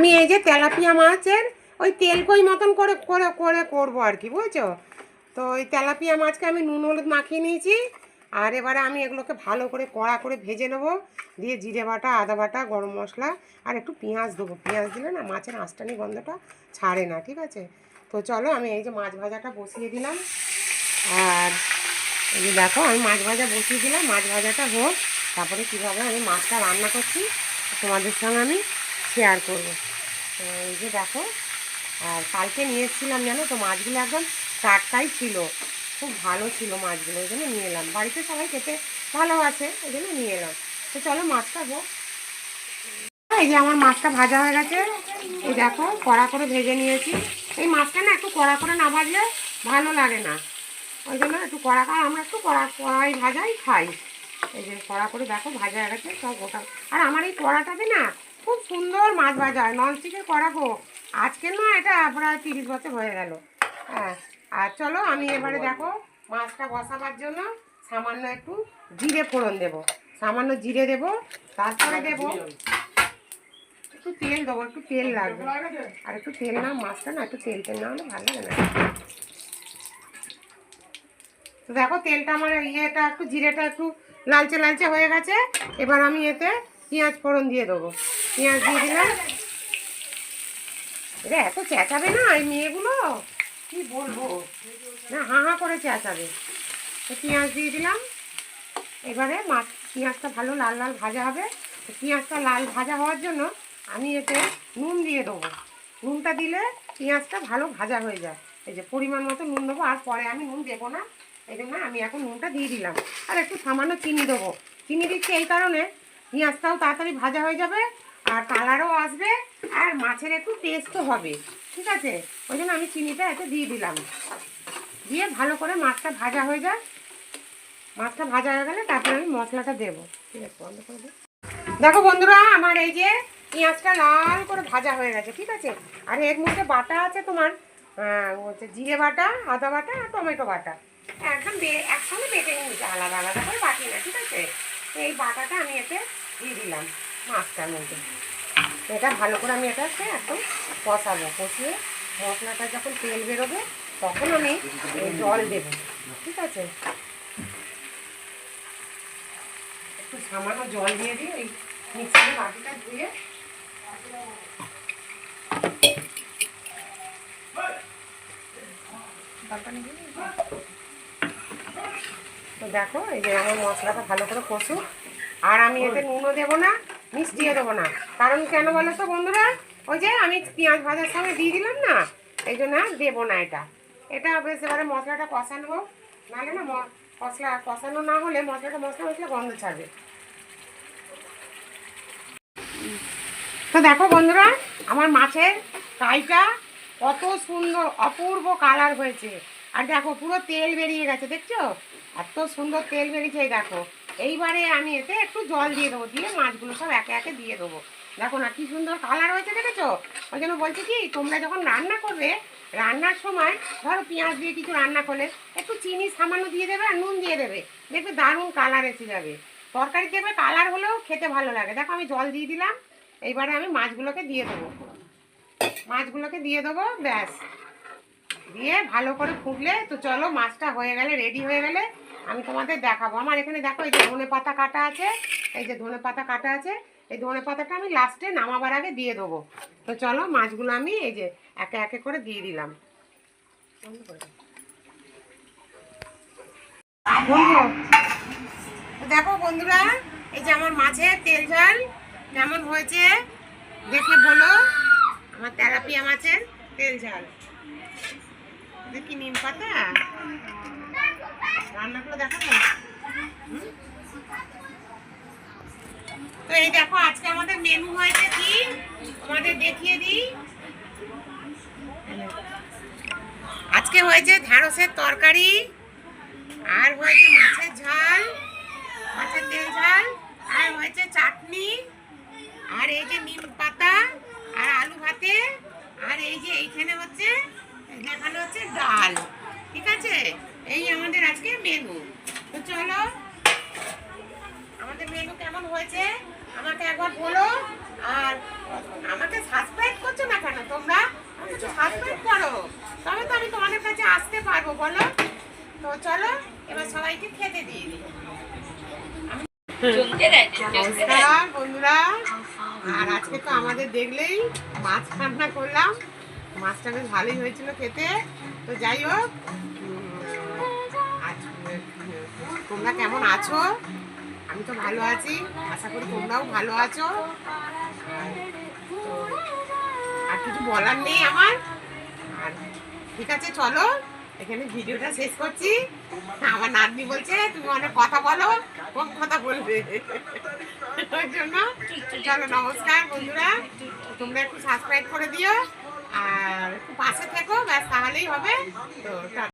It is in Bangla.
আমি এই যে তেলাপিয়া মাছের ওই তেল কই মতন করে করে করে করব আর কি, বুঝছ? তো ওই তেলাপিয়া মাছকে আমি নুন হলুদ মাখিয়ে নিয়েছি, আর এবারে আমি এগুলোকে ভালো করে কড়া করে ভেজে নেব, দিয়ে জিরে বাটা, আদা বাটা, গরম মশলা, আর একটু পেঁয়াজ দেবো। পেঁয়াজ দিলে না মাছের আঁচটানি গন্ধটা ছাড়ে না, ঠিক আছে? তো চলো আমি এই যে মাছ ভাজাটা বসিয়ে দিলাম, আর এই দেখো আমি মাছ ভাজা বসিয়ে দিলাম, মাছ ভাজাটা হোক, তারপরে কীভাবে আমি মাছটা রান্না করছি, তোমাদের সঙ্গে আমি শেয়ার করব। এই যে দেখো, আর কালকে নিয়ে এসেছিলাম জানো তো মাছগুলো একদম টাটকাই ছিল। খুব ভালো ছিল মাছগুলো ওই জন্য নিয়ে এলাম। বাড়িতে সবাই খেতে ভালো আছে ওই জন্য নিয়ে এলাম। তো চলো মাছটা হোক এই যে আমার মাছটা ভাজা হয়ে গেছে। এই দেখো, কড়া করে ভেজে নিয়েছি। এই মাছটা না একটু কড়া করে না ভাজলে ভালো লাগে না। ওই জন্য একটু কড়া করে আমরা একটু কড়া, কড়াই ভাজাই খাই। এই যে কড়া করে দেখো ভাজা হয়ে গেছে, সব গোটা। আর আমার এই কড়াটাতে না খুব সুন্দর মাছ ভাজা হয় ননস্টিকের কড়া গো। আজকে না, এটা প্রায় তিরিশ বছর হয়ে গেল। হ্যাঁ আর চলো আমি এবারে দেখো, মাছটা বসাবার জন্য সামান্য একটু জিরে ফোড়ন দেব। সামান্য জিরে দেব, তারপরে দেব একটু তেল দেবো, একটু তেল লাগবে। আর একটু তেল না, মাছটা না, একটু তেল তেল না হলে ভালো লাগে না। তো দেখো, তেলটা আমার ইয়েটা একটু, জিরেটা একটু লালচে লালচে হয়ে গেছে। এবার আমি এতে পেঁয়াজ ফোড়ন দিয়ে দেবো। পেঁয়াজ দিয়ে দিলাম। রে এত চেঁচাবে না এই মেয়েগুলো? কি বলব? না, হাঁ হাঁ করে চেঁচাবে। পেঁয়াজ দিয়ে দিলাম। এবারে মাছ পেঁয়াজটা ভালো লাল লাল ভাজা হবে। পেঁয়াজটা লাল ভাজা হওয়ার জন্য আমি এতে নুন দিয়ে দেবো। নুনটা দিলে পেঁয়াজটা ভালো ভাজা হয়ে যায়। এই যে পরিমাণ মতো নুন দেবো, আর পরে আমি নুন দেবো না। এই জন্য আমি এখন নুনটা দিয়ে দিলাম। আর একটু সামান্য চিনি দেবো। চিনি দিচ্ছি এই কারণে পেঁয়াজটাও তাড়াতাড়ি ভাজা হয়ে যাবে আর কালারও আসবে আর মাছের একটু টেস্টও হবে, ঠিক আছে? ওই জন্য আমি চিনিটা এতে দিয়ে দিলাম। দিয়ে ভালো করে মাছটা ভাজা হয়ে যায় মাছটা ভাজা হয়ে গেলে তারপরে আমি মশলাটা দেবো। ঠিক আছে, বন্ধ করে দিই। দেখো বন্ধুরা, আমার এই যে পেঁয়াজটা লাল করে ভাজা হয়ে গেছে, ঠিক আছে? আর এর মধ্যে বাটা আছে তোমার হচ্ছে জিরে বাটা, আদা বাটা আর টমেটো বাটা। একদম একসঙ্গে বেটে নিয়েছি, আলাদা আলাদা করে বাটি না, ঠিক আছে? এই বাটাটা আমি এতে দিয়ে দিলাম মাছটার মধ্যে। এটা ভালো করে আমি এটাকে একদম কষাবো, কষিয়ে মশলাটা যখন তেল বেরোবে তখন আমি জল দেবো, ঠিক আছে? একটু সামান্য জল দিয়ে দিই ওই মিক্সারের বাটিটা ধুয়ে তো দেখো, এই যে আমার মশলাটা ভালো করে কষুক। আর আমি এতে নুনও দেবো না মিষ্টিও দেবো না। কারণ কেন বলো তো বন্ধুরা? ওই যে আমি পেঁয়াজ ভাজার সঙ্গে দিয়ে দিলাম না এই জন্য দেবো না এটা। এটা বেশ এবারে মশলাটা কষানো হোক নাহলে না মশলা কষানো না হলে মশলাটা মশলা মশলা গন্ধ ছাড়বে। তো দেখো বন্ধুরা আমার মাছের কাইটা কত সুন্দর অপূর্ব কালার হয়েছে। আর দেখো পুরো তেল বেরিয়ে গেছে দেখছ? এত সুন্দর তেল বেরিয়েছে দেখো। এইবারে আমি এতে একটু জল দিয়ে দেবো, দিয়ে মাছগুলো সব একে একে দিয়ে দেবো। দেখো না কি সুন্দর কালার হয়েছে, দেখেছ? ওই জন্য বলছি কি, তোমরা যখন রান্না করবে, রান্নার সময় ধরো পেঁয়াজ দিয়ে কিছু রান্না করলে, একটু চিনি সামান্য দিয়ে দেবে আর নুন দিয়ে দেবে। দেখবে দারুণ কালার এসে যাবে। তরকারি দেবে কালার হলেও খেতে ভালো লাগে। দেখো আমি জল দিয়ে দিলাম, এইবারে আমি মাছগুলোকে দিয়ে দেবো। মাছগুলোকে দিয়ে দেবো, ব্যাস। দিয়ে ভালো করে ফুটলে তো চলো মাছটা হয়ে গেলে রেডি হয়ে গেলে আমি তোমাদের দেখাবো। আমার এখানে দেখো এই যে ধনে পাতা কাটা আছে, এই যে ধনে পাতা কাটা আছে, এই ধনে পাতাটা আমি লাস্টে নামাবার আগে দিয়ে দেবো। তো চলো মাছগুলো আমি এই যে একে একে করে দিয়ে দিলাম। দেখো বন্ধুরা, এই যে আমার মাছের তেল ঝাল কেমন হয়েছে দেখে বলো। আমার তেলাপিয়া মাছের তেল ঝাল। দেখি নিম পাতা? রান্না তো এই দেখো, আজকে আমাদের মেনু হয়েছে কি? দেখিয়ে দিই। আজকে হয়েছে তরকারি, আর হয়েছে মাছের ঝাল, মাছের তেল ঝাল, আর হয়েছে চাটনি, আর এই যে নিম পাতা, আর আলু ভাতে, আর এই যে এইখানে হচ্ছে আজকে মেনু তো চলো, আমাদের মেনু কেমন হয়েছে? আমাকে একবার বলো। আর আমাকে সাবস্ক্রাইব করছ না কেন তোমরা? আমাকে সাবস্ক্রাইব করো। তবে তো আমি তোমাদের কাছে আসতে পারব, বলো। তো চলো, এবার সবাইকে খেতে দিয়ে দিই। নমস্কার বন্ধুরা, আর আজকে তো আমাদের দেখলেই মাছ রান্না করলাম। মাছটা বেশ ভালোই হয়েছিল খেতে। তো যাই হোক তোমরা কেমন আছো? আমি তো ভালো আছি। আশা করি তোমরাও ভালো আছো। আর কিছু বলার নেই আমার। আর ঠিক আছে, চলো। এখানে ভিডিওটা শেষ করছি। আমার নাতনি বলছে, তুমি অনেক কথা বলো কম কথা বলবে। ওই জন্য চলো, নমস্কার বন্ধুরা। তোমরা একটু সাবস্ক্রাইব করে দিও। আর একটু পাশে থেকো, ব্যাস, তাহলেই হবে। তো।